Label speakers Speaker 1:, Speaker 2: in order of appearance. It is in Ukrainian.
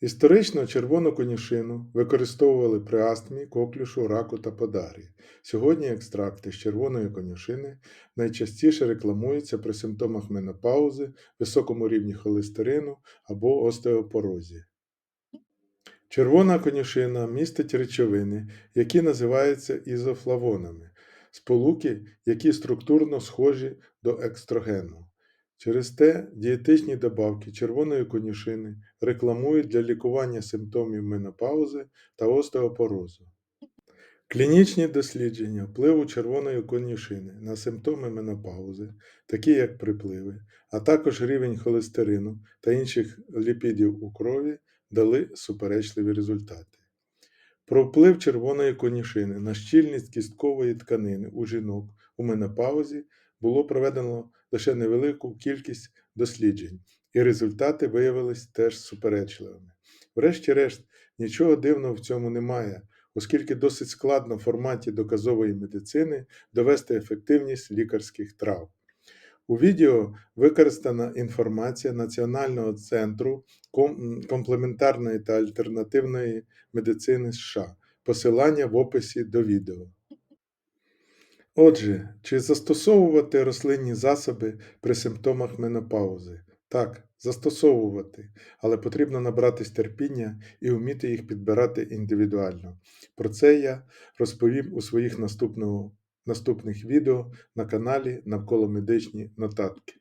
Speaker 1: Історично червону конюшину використовували при астмі, коклюшу, раку та подагрі. Сьогодні екстракти з червоної конюшини найчастіше рекламуються при симптомах менопаузи, високому рівні холестерину або остеопорозі. Червона конюшина містить речовини, які називаються ізофлавонами, сполуки, які структурно схожі до екстрогену. Через те дієтичні добавки червоної конюшини рекламують для лікування симптомів менопаузи та остеопорозу. Клінічні дослідження впливу червоної конюшини на симптоми менопаузи, такі як припливи, а також рівень холестерину та інших ліпідів у крові, дали суперечливі результати. Про вплив червоної конюшини на щільність кісткової тканини у жінок у менопаузі було проведено лише невелику кількість досліджень, і результати виявились теж суперечливими. Врешті-решт, нічого дивного в цьому немає, оскільки досить складно в форматі доказової медицини довести ефективність лікарських трав. У відео використана інформація Національного центру комплементарної та альтернативної медицини США. Посилання в описі до відео. Отже, чи застосовувати рослинні засоби при симптомах менопаузи? Так, застосовувати, але потрібно набратись терпіння і вміти їх підбирати індивідуально. Про це я розповім у своїх наступного, наступних відео на каналі Навколо медичні нотатки.